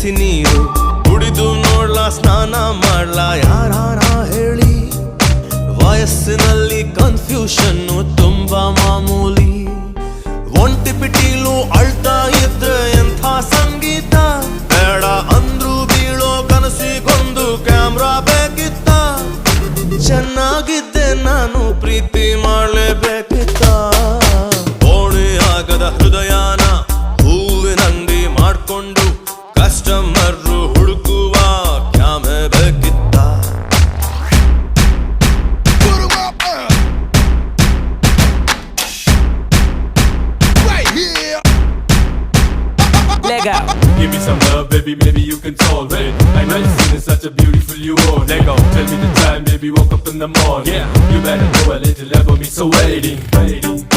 ಬಿಸಿ ನೀರು. ಕುಡಿದು ನೋಡ್ಲಾ, ಸ್ನಾನ ಮಾಡ್ಲಾ. ಯಾರ ಹೇಳಿ, ವಯಸ್ಸಿನಲ್ಲಿ ಕನ್ಫ್ಯೂಷನ್ ತುಂಬಾ ಮಾಮೂಲಿ. ಒಂಟಿ ಪಿಟೀಲು ಅಳ್ತಾ ಇದ್ರೆ ಎಂಥ ಸಂಗೀತ? ಬೇಡ ಅಂದ್ರು ಬೀಳೋ ಕನಸಿಗೊಂದು ಕ್ಯಾಮ್ರಾ ಬೇಕಿತ್ತ? ಚೆನ್ನಾಗಿದ್ದೆ Lego. Give me some love, baby, maybe you can tolerate. I know you've seen such a beautiful you are. Lego, tell me the time, baby, woke up in the morning. Yeah, you better know a little about me, so waiting, waiting, waiting. Yeah.